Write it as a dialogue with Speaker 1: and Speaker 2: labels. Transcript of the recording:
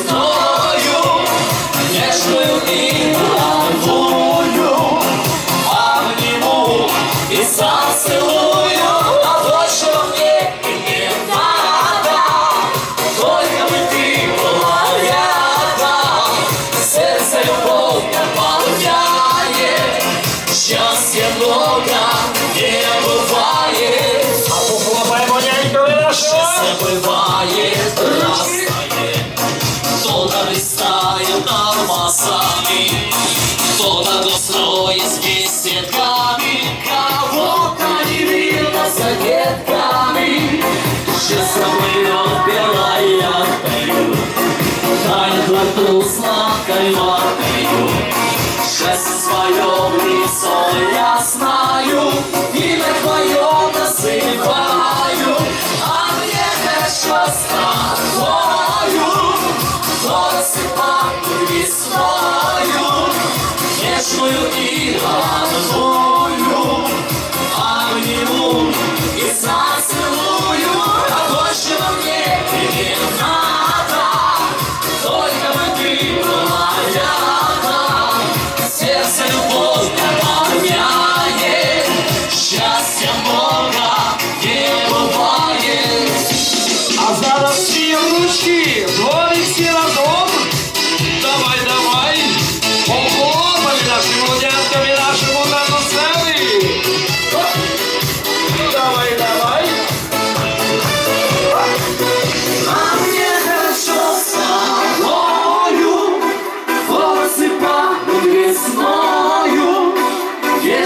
Speaker 1: весною, нежною і головою, обниму и зацелую, а больше мне и не надо, только бы ты была рядом, сердце любовь наполняет, счастья много не бывает.
Speaker 2: А похлопаємо нянькою нашого.
Speaker 1: Забывает Листает алмазами. Кто-то устроит с беседками Кого-то не видно за ветками Счастье плывет белая пыль Тает во сладкой воды Счастье свое в лицо я знаю Имя твое называю. А мне еще с весною Нежную и родную